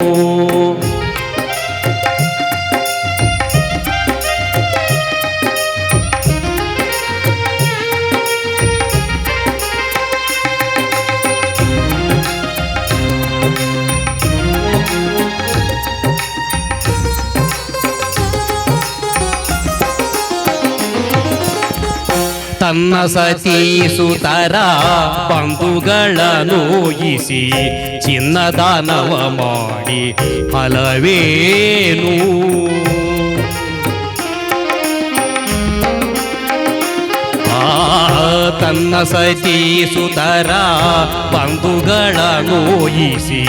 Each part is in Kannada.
Oh. ತನ್ನ ಸತಿ ಸುತರ ಬಂಧುಗಳ ನೋಯಿಸಿ ಚಿನ್ನದಾನವ ಮಾಡಿ ಫಲವೇನು? ತನ್ನ ಸತಿ ಸುತರ ಬಂಧುಗಳ ನೋಯಿಸಿ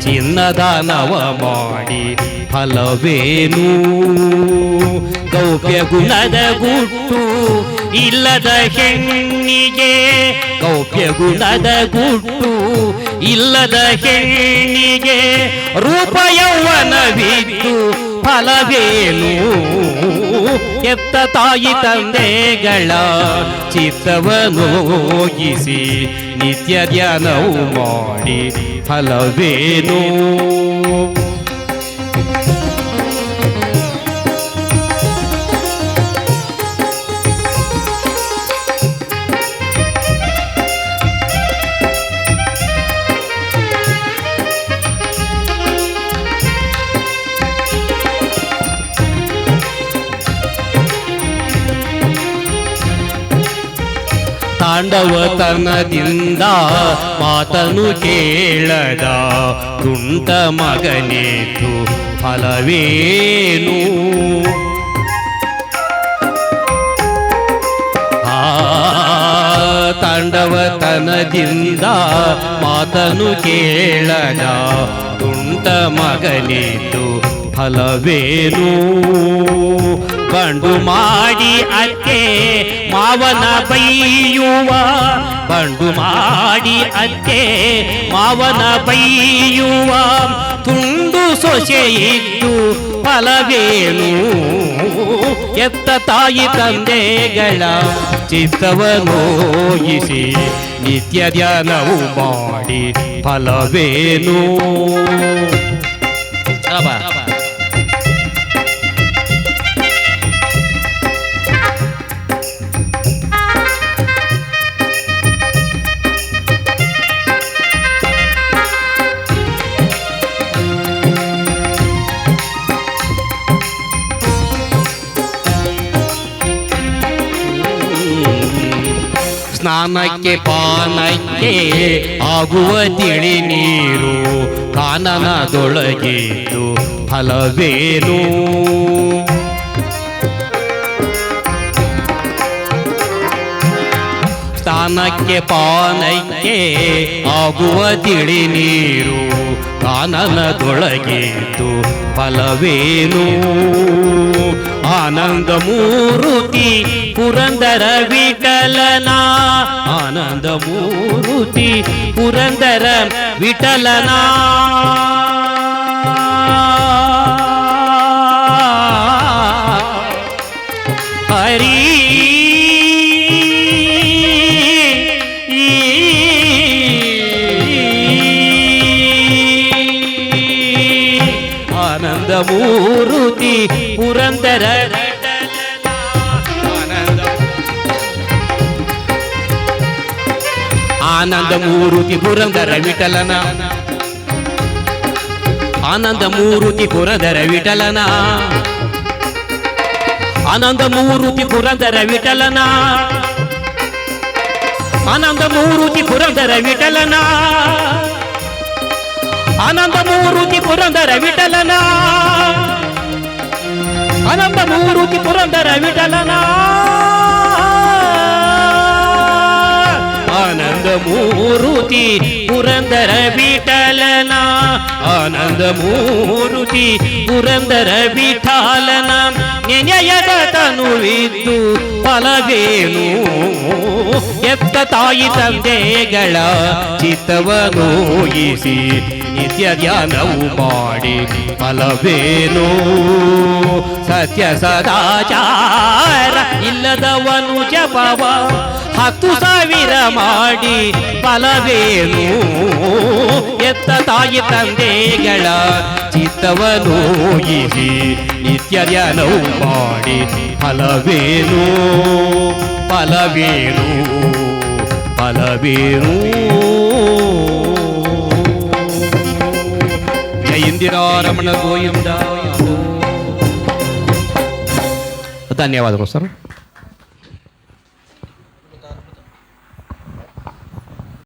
ಚಿನ್ನದಾನವ ಮಾಡಿ ಫಲವೇನು? ಗೌಪ್ಯ ಗುಣದ ಗುಟ್ಟು ಇಲ್ಲದ ಹೆಣ್ಣಿಗೆ ಗೌಪ್ಯ ಗುಣದ ಗುಟ್ಟು, ಇಲ್ಲದ ಹೆಣ್ಣಿಗೆ ರೂಪ ಯೌವನವಿದ್ದು ಫಲವೇನು? ಎತ್ತ ತಾಯಿ ತಂದೆಗಳ ಚಿತ್ತವನೋಗಿಸಿ ನಿತ್ಯ ಧ್ಯಾನವು ಮಾಡಿ ಫಲವೇನು? ತಾಂಡವತನದಿಂದ ಮಾತನು ಕೇಳದ ತುಂಟ ಮಗನೇತು ಫಲವೇನು? ಆ ತಾಂಡವತನದಿಂದ ಮಾತನು ಕೇಳದ ತುಂಟ ಮಗನೇತು ಫಲವೇನು? ಬಂಡು ಮಾಡಿ ಅತ್ತೆ, ಮಾವನ ಬೈಯುವ. ಬಂಡು ಮಾಡಿ ಅತ್ತೆ, ಮಾವನ ಬೈಯುವ. ತುಂಡು ಸೊಸೆ ಇದ್ದು ಫಲವೇನು? ಎತ್ತ ತಾಯಿ ತಂದೆಗಳ ಚಿತ್ತವನೋಯಿಸಿ ನಿತ್ಯ ಧ್ಯಾನವು ಮಾಡಿ ಫಲವೇನು? ಸ್ನಾನಕ್ಕೆ ಪಾನಕ್ಕೆ ಆಗುವ ತಿಳಿ ನೀರು ಕಾನನದೊಳಗಿದ್ದು ಫಲವೇನು? ಸ್ನಾನಕ್ಕೆ ಪಾನಕ್ಕೆ ಆಗುವ ತಿಳಿ ನೀರು ಕಾನನದೊಳಗಿದ್ದು ಫಲವೇನು? ಆನಂದ ಮೂರುತಿ ಪುರಂದರ ವಿಠಲನ ಆನಂದ ಮೂರುತಿ ಪುರಂದರ ವಿಠಲನ. ಆನಂದ ಮೂರುತಿ ಪುರಂದರ ಆನಂದ ಆನಂದ ಮೂರುತಿ ಪುರಂದರ ವಿಠಲನ ಆನಂದ ಮೂರುತಿ ಪುರಂದರ ವಿಠಲನ ಆನಂದ ಮೂರುತಿ ಪುರಂದರ ವಿಠಲನ ಆನಂದ ಮೂರುತಿ ಪುರಂದರ ವಿಠಲನ ಆನಂದ ಮೂರುತಿ ಪುರಂದರ ವಿಠಲನ ಆನಂದ ಮೂರುತಿ ಪುರಂದರ ವಿಠಲನ ಆನಂದ ಆನಂದ ಮೂರುತಿ ಪುರಂದರ ವಿಠಾಲನ ನೆನೆಯದ ತನುವಿದ್ದು ಫಲವೇನು? ಎತ್ತ ತಾಯಿ ತಂದೆಗಳ ಚಿತ್ತವನೋಯಿಸಿ ನಿತ್ಯ ಧ್ಯಾನವು ಮಾಡಿ ಫಲವೇನು? ಸತ್ಯ ಸದಾಚಾರ ಇಲ್ಲದವನು ಜಪವ ಹತ್ತು ಸಾವಿರ ಮಾಡಿ ಫಲವೇನು? ಎತ್ತ ತಾಯಿ ತಂದೆ ತಂದೆಗಳ ಚಿತ್ತವನು ಇಸಿ ನಿತ್ಯ ಧ್ಯಾನವು ಮಾಡಿ ಫಲವೇನು? ಫಲವೇನು? ಫಲವೇನು? ಜಯ ಇಂದಿರಾರಮಣ ಗೋವಿಂದ. ಧನ್ಯವಾದಗಳು ಸರ್.